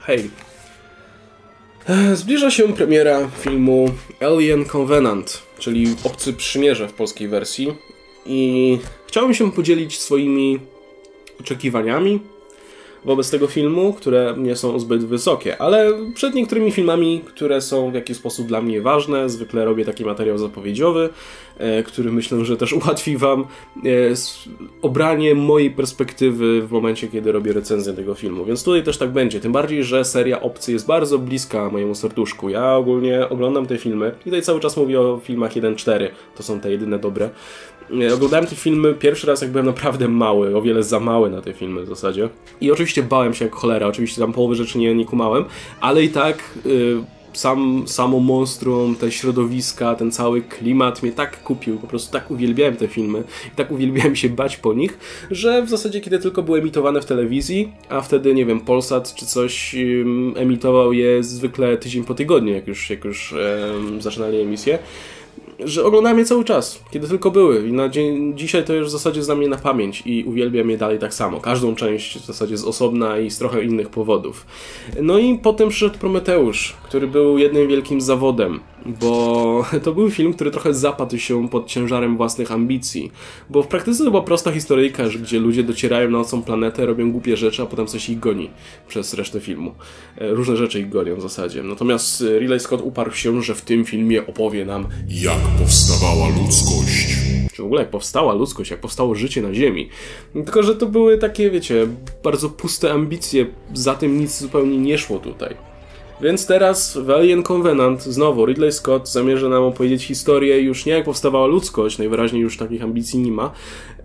Hej. Zbliża się premiera filmu Alien Covenant, czyli Obcy Przymierze w polskiej wersji. I chciałbym się podzielić swoimi oczekiwaniami wobec tego filmu, które nie są zbyt wysokie, ale przed niektórymi filmami, które są w jakiś sposób dla mnie ważne, zwykle robię taki materiał zapowiedziowy, e, który myślę, że też ułatwi Wam e, obranie mojej perspektywy w momencie, kiedy robię recenzję tego filmu. Więc tutaj też tak będzie. Tym bardziej, że seria Obcy jest bardzo bliska mojemu serduszku. Ja ogólnie oglądam te filmy i tutaj cały czas mówię o filmach 1-4. To są te jedyne dobre. Oglądałem te filmy pierwszy raz, jak byłem naprawdę mały, o wiele za mały na te filmy w zasadzie. I oczywiście bałem się jak cholera, oczywiście tam połowy rzeczy nie, nie kumałem, ale i tak yy, sam, samo monstrum, te środowiska, ten cały klimat mnie tak kupił, po prostu tak uwielbiałem te filmy i tak uwielbiałem się bać po nich, że w zasadzie kiedy tylko były emitowane w telewizji, a wtedy, nie wiem, Polsat czy coś emitował je zwykle tydzień po tygodniu, jak już, jak już yy, zaczynali emisję, że oglądałem je cały czas, kiedy tylko były. I na dzień, dzisiaj to już w zasadzie znam je na pamięć i uwielbiam je dalej tak samo. Każdą część w zasadzie z osobna i z trochę innych powodów. No i potem przyszedł Prometeusz, który był jednym wielkim zawodem bo to był film, który trochę zapadł się pod ciężarem własnych ambicji. Bo w praktyce to była prosta historyjka, gdzie ludzie docierają na nocą planetę, robią głupie rzeczy, a potem coś ich goni przez resztę filmu. E, różne rzeczy ich gonią w zasadzie. Natomiast Ridley Scott uparł się, że w tym filmie opowie nam, jak powstawała ludzkość. Czy w ogóle jak powstała ludzkość, jak powstało życie na Ziemi. Tylko, że to były takie, wiecie, bardzo puste ambicje, za tym nic zupełnie nie szło tutaj. Więc teraz w Alien Covenant znowu Ridley Scott zamierza nam opowiedzieć historię już nie jak powstawała ludzkość, najwyraźniej już takich ambicji nie ma,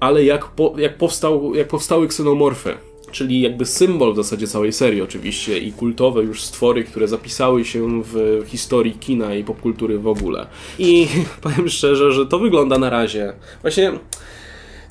ale jak, po, jak, powstał, jak powstały ksenomorfy. Czyli jakby symbol w zasadzie całej serii oczywiście i kultowe już stwory, które zapisały się w historii kina i popkultury w ogóle. I powiem szczerze, że to wygląda na razie. Właśnie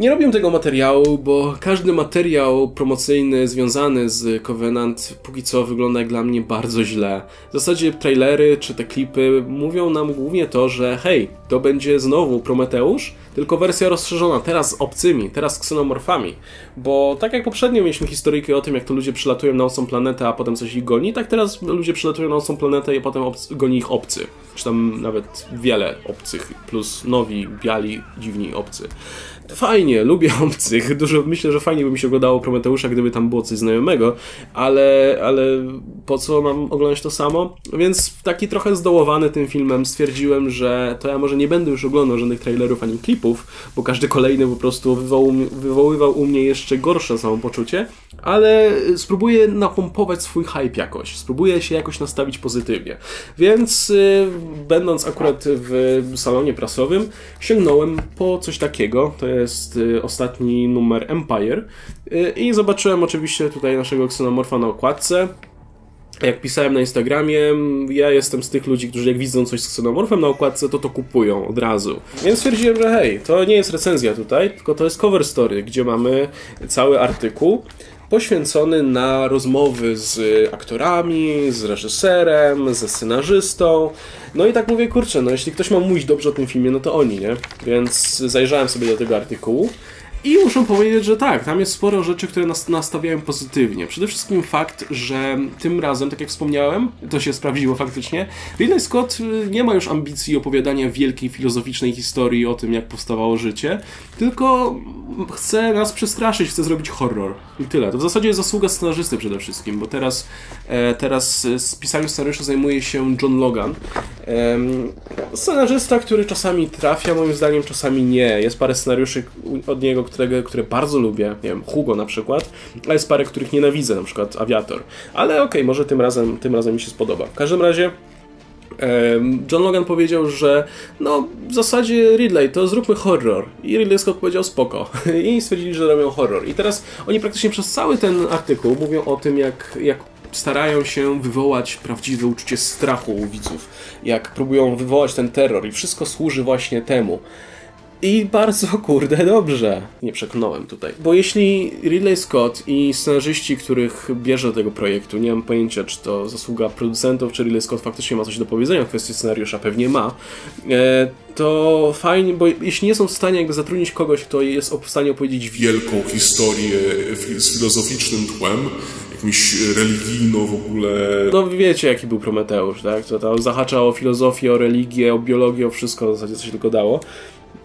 nie robię tego materiału, bo każdy materiał promocyjny związany z Covenant póki co wygląda jak dla mnie bardzo źle. W zasadzie trailery czy te klipy mówią nam głównie to, że hej, to będzie znowu Prometeusz, tylko wersja rozszerzona, teraz z obcymi, teraz z ksenomorfami. Bo tak jak poprzednio mieliśmy historyjkę o tym, jak to ludzie przylatują na obcą planetę, a potem coś ich goni, tak teraz ludzie przylatują na obcą planetę i potem goni ich obcy. Czy tam nawet wiele obcych, plus nowi, biali, dziwni obcy. Fajnie, lubię obcych. Dużo, myślę, że fajnie by mi się oglądało Prometeusza, gdyby tam było coś znajomego, ale, ale po co mam oglądać to samo? Więc taki trochę zdołowany tym filmem stwierdziłem, że to ja może nie będę już oglądał żadnych trailerów ani klipów, bo każdy kolejny po prostu wywoł, wywoływał u mnie jeszcze gorsze samopoczucie, ale spróbuję napompować swój hype jakoś. Spróbuję się jakoś nastawić pozytywnie. Więc yy, będąc akurat w salonie prasowym, sięgnąłem po coś takiego. To jest y, ostatni numer Empire. Y, I zobaczyłem oczywiście tutaj naszego ksenomorfa na okładce. Jak pisałem na Instagramie, ja jestem z tych ludzi, którzy jak widzą coś z ksenomorfem na okładce, to to kupują od razu. Więc stwierdziłem, że hej, to nie jest recenzja tutaj, tylko to jest cover story, gdzie mamy cały artykuł poświęcony na rozmowy z aktorami, z reżyserem, ze scenarzystą. No i tak mówię, kurczę, no jeśli ktoś ma mówić dobrze o tym filmie, no to oni, nie? Więc zajrzałem sobie do tego artykułu. I muszę powiedzieć, że tak, tam jest sporo rzeczy, które nas nastawiają pozytywnie. Przede wszystkim fakt, że tym razem, tak jak wspomniałem, to się sprawdziło faktycznie, Ridley Scott y, nie ma już ambicji opowiadania wielkiej filozoficznej historii o tym, jak powstawało życie, tylko chce nas przestraszyć, chce zrobić horror. I tyle. To w zasadzie jest zasługa scenarzysty przede wszystkim, bo teraz, e, teraz z pisaniem scenariusza zajmuje się John Logan. Scenarzysta, który czasami trafia, moim zdaniem, czasami nie. Jest parę scenariuszy od niego, które, które bardzo lubię, nie wiem, Hugo na przykład, a jest parę, których nienawidzę, na przykład Aviator. Ale okej, okay, może tym razem, tym razem mi się spodoba. W każdym razie John Logan powiedział, że no w zasadzie Ridley, to zróbmy horror. I Ridley Scott powiedział spoko. I stwierdzili, że robią horror. I teraz oni praktycznie przez cały ten artykuł mówią o tym, jak, jak starają się wywołać prawdziwe uczucie strachu u widzów. Jak próbują wywołać ten terror i wszystko służy właśnie temu. I bardzo kurde dobrze. Nie przekonałem tutaj. Bo jeśli Ridley Scott i scenarzyści, których bierze do tego projektu, nie mam pojęcia, czy to zasługa producentów, czy Ridley Scott faktycznie ma coś do powiedzenia w kwestii scenariusza, pewnie ma, e, to fajnie, bo jeśli nie są w stanie jakby zatrudnić kogoś, kto jest w stanie opowiedzieć wielką historię z filozoficznym tłem, jakimś religijno w ogóle... No wiecie, jaki był Prometeusz, tak? To tam zahacza o filozofię, o religię, o biologię, o wszystko w zasadzie, co się tylko dało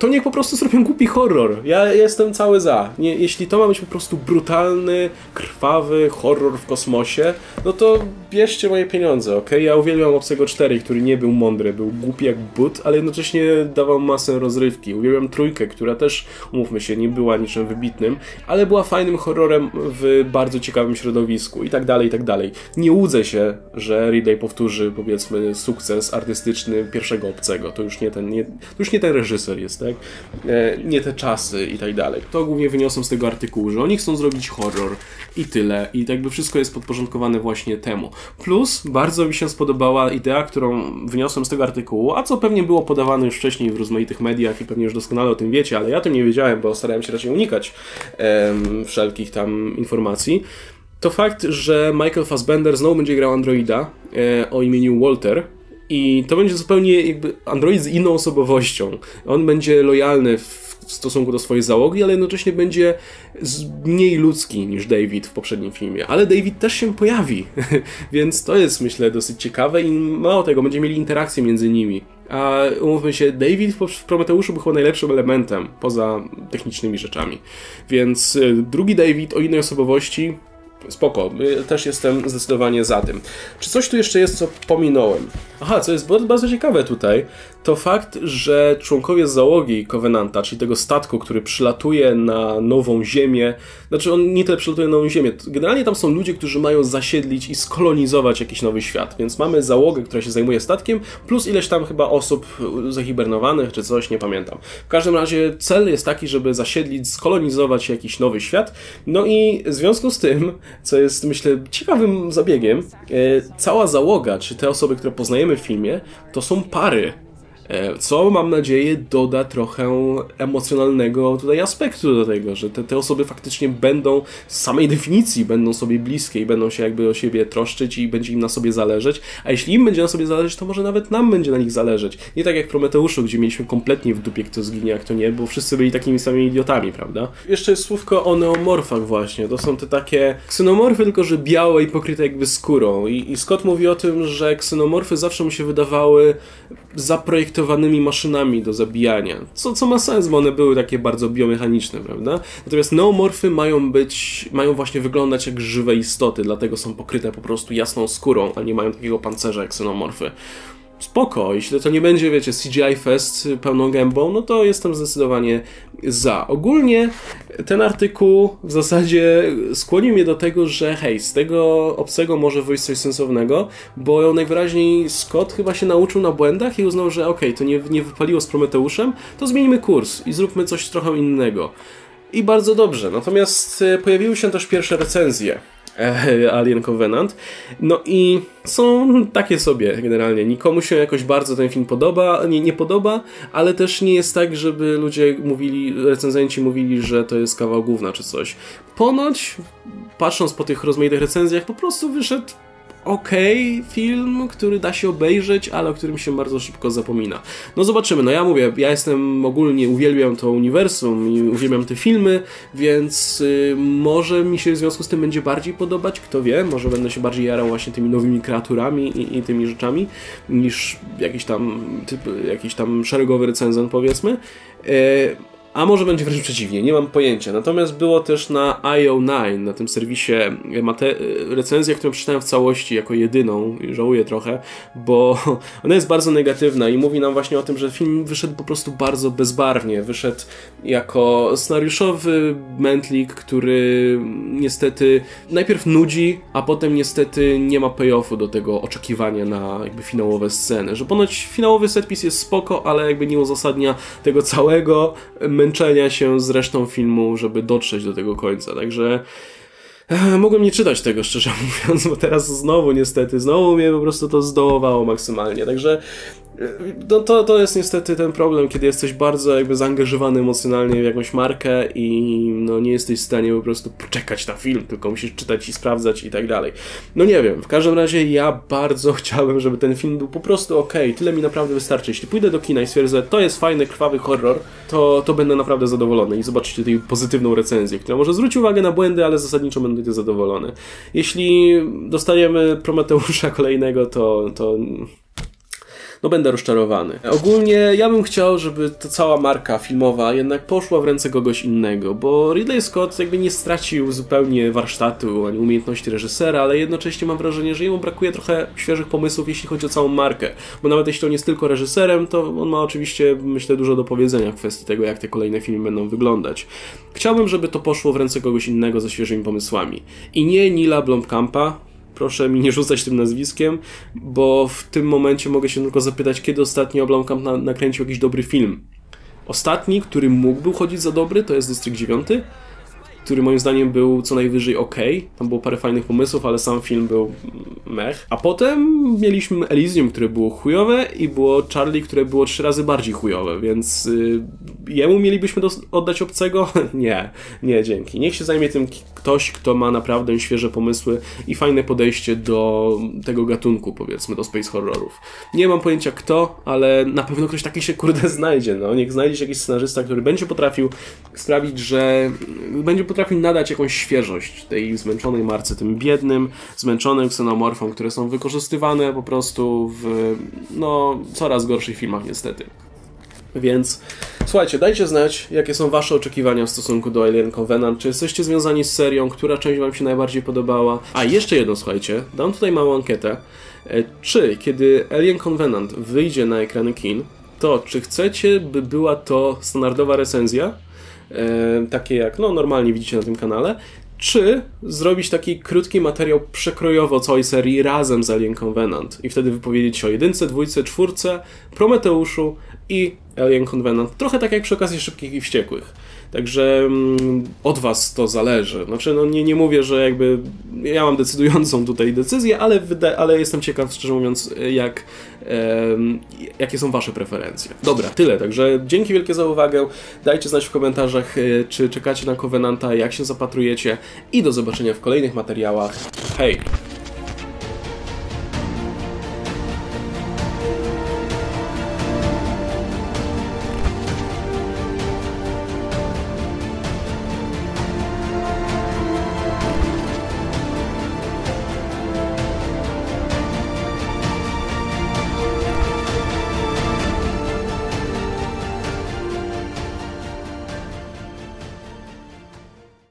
to niech po prostu zrobią głupi horror. Ja jestem cały za. Nie, jeśli to ma być po prostu brutalny, krwawy horror w kosmosie, no to bierzcie moje pieniądze, ok? Ja uwielbiam Obsego 4, który nie był mądry, był głupi jak but, ale jednocześnie dawał masę rozrywki. Uwielbiam trójkę, która też, umówmy się, nie była niczym wybitnym, ale była fajnym horrorem w bardzo ciekawym środowisku i tak dalej, i tak dalej. Nie łudzę się, że Ridley powtórzy, powiedzmy, sukces artystyczny pierwszego Obcego. To już nie ten, nie, to już nie ten reżyser jest, tak? E, nie te czasy i tak dalej. To głównie wyniosłem z tego artykułu, że oni chcą zrobić horror i tyle. I tak jakby wszystko jest podporządkowane właśnie temu. Plus bardzo mi się spodobała idea, którą wyniosłem z tego artykułu, a co pewnie było podawane już wcześniej w rozmaitych mediach i pewnie już doskonale o tym wiecie, ale ja to nie wiedziałem, bo starałem się raczej unikać em, wszelkich tam informacji. To fakt, że Michael Fassbender znowu będzie grał androida e, o imieniu Walter, i to będzie zupełnie jakby android z inną osobowością. On będzie lojalny w stosunku do swojej załogi, ale jednocześnie będzie mniej ludzki niż David w poprzednim filmie. Ale David też się pojawi, więc to jest myślę dosyć ciekawe i mało tego, będziemy mieli interakcję między nimi. A umówmy się, David w Prometeuszu był chyba najlepszym elementem, poza technicznymi rzeczami. Więc y, drugi David o innej osobowości spoko, też jestem zdecydowanie za tym. Czy coś tu jeszcze jest, co pominąłem? Aha, co jest bardzo ciekawe tutaj, to fakt, że członkowie załogi Covenanta, czyli tego statku, który przylatuje na nową ziemię, znaczy on nie tyle przylatuje na nową ziemię, generalnie tam są ludzie, którzy mają zasiedlić i skolonizować jakiś nowy świat, więc mamy załogę, która się zajmuje statkiem, plus ileś tam chyba osób zahibernowanych, czy coś, nie pamiętam. W każdym razie cel jest taki, żeby zasiedlić, skolonizować jakiś nowy świat, no i w związku z tym, co jest myślę ciekawym zabiegiem, e, cała załoga, czy te osoby, które poznajemy w filmie, to są pary. E, co mam nadzieję doda trochę emocjonalnego tutaj aspektu do tego, że te, te osoby faktycznie będą z samej definicji będą sobie bliskie i będą się jakby o siebie troszczyć i będzie im na sobie zależeć, a jeśli im będzie na sobie zależeć, to może nawet nam będzie na nich zależeć. Nie tak jak Prometeuszu, gdzie mieliśmy kompletnie w dupie kto zginie, a kto nie, bo wszyscy byli takimi samymi idiotami, prawda? Jeszcze jest słówko o neomorfach właśnie, to są te takie ksynomorfy, tylko że białe i pokryte jakby skórą i, i Scott mówi o tym, że ksynomorfy zawsze mu się wydawały zaprojektowane projektowanymi maszynami do zabijania. Co, co ma sens, bo one były takie bardzo biomechaniczne, prawda? Natomiast neomorfy mają być, mają właśnie wyglądać jak żywe istoty, dlatego są pokryte po prostu jasną skórą, a nie mają takiego pancerza jak xenomorfy spoko, jeśli to nie będzie, wiecie, CGI Fest pełną gębą, no to jestem zdecydowanie za. Ogólnie ten artykuł w zasadzie skłonił mnie do tego, że hej, z tego obcego może wyjść coś sensownego, bo najwyraźniej Scott chyba się nauczył na błędach i uznał, że okej, okay, to nie, nie wypaliło z Prometeuszem, to zmieńmy kurs i zróbmy coś trochę innego. I bardzo dobrze. Natomiast e, pojawiły się też pierwsze recenzje Alien Covenant. No i są takie sobie generalnie. Nikomu się jakoś bardzo ten film podoba, nie, nie podoba, ale też nie jest tak, żeby ludzie mówili, recenzenci mówili, że to jest kawał gówna czy coś. Ponoć, patrząc po tych rozmaitych recenzjach, po prostu wyszedł ok film, który da się obejrzeć, ale o którym się bardzo szybko zapomina. No zobaczymy, no ja mówię, ja jestem ogólnie, uwielbiam to uniwersum i uwielbiam te filmy, więc y, może mi się w związku z tym będzie bardziej podobać, kto wie, może będę się bardziej jarał właśnie tymi nowymi kreaturami i, i tymi rzeczami, niż jakiś tam, typ, jakiś tam szeregowy recenzent powiedzmy. Y, a może będzie wręcz przeciwnie, nie mam pojęcia. Natomiast było też na IO9, na tym serwisie, mate- recenzja, którą przeczytałem w całości jako jedyną żałuję trochę, bo ona jest bardzo negatywna i mówi nam właśnie o tym, że film wyszedł po prostu bardzo bezbarwnie. Wyszedł jako scenariuszowy mętlik, który niestety najpierw nudzi, a potem niestety nie ma payoffu do tego oczekiwania na jakby finałowe sceny. Że ponoć finałowy setpis jest spoko, ale jakby nie uzasadnia tego całego męczenia się z resztą filmu, żeby dotrzeć do tego końca. Także e, mogłem nie czytać tego, szczerze mówiąc, bo teraz znowu niestety, znowu mnie po prostu to zdołowało maksymalnie. Także No to, to jest niestety ten problem, kiedy jesteś bardzo jakby zaangażowany emocjonalnie w jakąś markę i no nie jesteś w stanie po prostu poczekać na film, tylko musisz czytać i sprawdzać i tak dalej. No nie wiem, w każdym razie ja bardzo chciałem, żeby ten film był po prostu ok, tyle mi naprawdę wystarczy. Jeśli pójdę do kina i stwierdzę, to jest fajny, krwawy horror, to, to będę naprawdę zadowolony i zobaczycie tutaj pozytywną recenzję, która może zwróci uwagę na błędy, ale zasadniczo będę zadowolony. Jeśli dostajemy Prometeusza kolejnego, to, to no będę rozczarowany. Ogólnie ja bym chciał, żeby ta cała marka filmowa jednak poszła w ręce kogoś innego, bo Ridley Scott jakby nie stracił zupełnie warsztatu ani umiejętności reżysera, ale jednocześnie mam wrażenie, że jemu brakuje trochę świeżych pomysłów, jeśli chodzi o całą markę. Bo nawet jeśli on jest tylko reżyserem, to on ma oczywiście, myślę, dużo do powiedzenia w kwestii tego, jak te kolejne filmy będą wyglądać. Chciałbym, żeby to poszło w ręce kogoś innego ze świeżymi pomysłami. I nie Nila Blomkampa, proszę mi nie rzucać tym nazwiskiem, bo w tym momencie mogę się tylko zapytać, kiedy ostatnio Blomkamp na, nakręcił jakiś dobry film. Ostatni, który mógł był chodzić za dobry, to jest Dystrykt 9, który moim zdaniem był co najwyżej ok. Tam było parę fajnych pomysłów, ale sam film był mech. A potem mieliśmy Elysium, które było chujowe i było Charlie, które było trzy razy bardziej chujowe, więc yy, jemu mielibyśmy oddać obcego? nie, nie, dzięki. Niech się zajmie tym ktoś, kto ma naprawdę świeże pomysły i fajne podejście do tego gatunku, powiedzmy, do space horrorów. Nie mam pojęcia kto, ale na pewno ktoś taki się kurde znajdzie, no. Niech znajdzie się jakiś scenarzysta, który będzie potrafił sprawić, że będzie potrafił nadać jakąś świeżość tej zmęczonej marce, tym biednym, zmęczonym ksenomorfom, które są wykorzystywane po prostu w no, coraz gorszych filmach niestety. Więc słuchajcie, dajcie znać, jakie są Wasze oczekiwania w stosunku do Alien Covenant. Czy jesteście związani z serią? Która część Wam się najbardziej podobała? A jeszcze jedno, słuchajcie, dam tutaj małą ankietę. E, czy kiedy Alien Covenant wyjdzie na ekrany kin, to czy chcecie, by była to standardowa recenzja? E, takie jak no, normalnie widzicie na tym kanale, czy zrobić taki krótki materiał przekrojowo całej serii razem z Alien Covenant i wtedy wypowiedzieć się o jedynce, dwójce, czwórce, Prometeuszu i Alien Covenant. Trochę tak jak przy okazji Szybkich i Wściekłych. Także mm, od was to zależy. Znaczy, no nie, nie mówię, że jakby ja mam decydującą tutaj decyzję, ale, ale jestem ciekaw, szczerze mówiąc, jak, jakie są wasze preferencje. Dobra, tyle. Także dzięki wielkie za uwagę. Dajcie znać w komentarzach, e, czy czekacie na Covenanta, jak się zapatrujecie i do zobaczenia w kolejnych materiałach. Hej!